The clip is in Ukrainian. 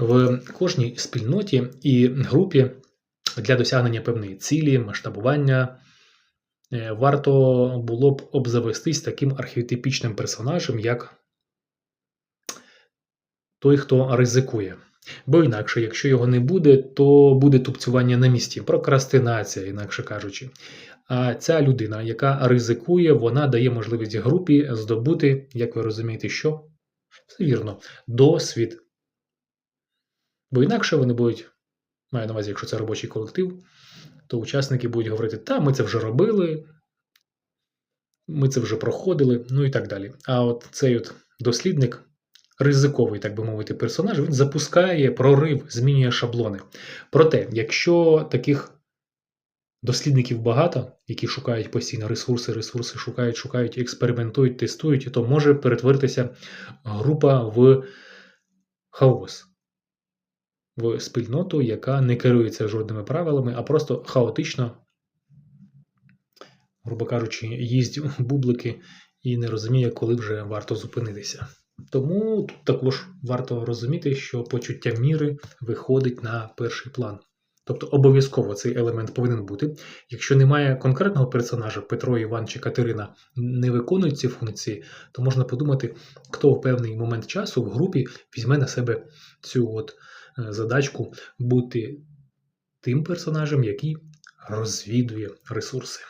в кожній спільноті і групі для досягнення певної цілі, масштабування е, варто було б обзавестись таким архетипічним персонажем, як той, хто ризикує. Бо інакше, якщо його не буде, то буде тупцювання на місці, прокрастинація, інакше кажучи. А ця людина, яка ризикує, вона дає можливість групі здобути, як ви розумієте, що? Все вірно, досвід. Бо інакше вони будуть, маю на увазі, якщо це робочий колектив, то учасники будуть говорити, та, ми це вже робили, ми це вже проходили, ну і так далі. А от цей от дослідник, ризиковий, так би мовити, персонаж, він запускає прорив, змінює шаблони. Проте, якщо таких дослідників багато, які шукають постійно ресурси, ресурси шукають, шукають, експериментують, тестують, то може перетворитися група в хаос, в спільноту, яка не керується жодними правилами, а просто хаотично, грубо кажучи, в бублики і не розуміє, коли вже варто зупинитися. Тому тут також варто розуміти, що почуття міри виходить на перший план. Тобто обов'язково цей елемент повинен бути. Якщо немає конкретного персонажа, Петро, Іван чи Катерина не виконують ці функції, то можна подумати, хто в певний момент часу в групі візьме на себе цю от е, задачку бути тим персонажем, який розвідує ресурси.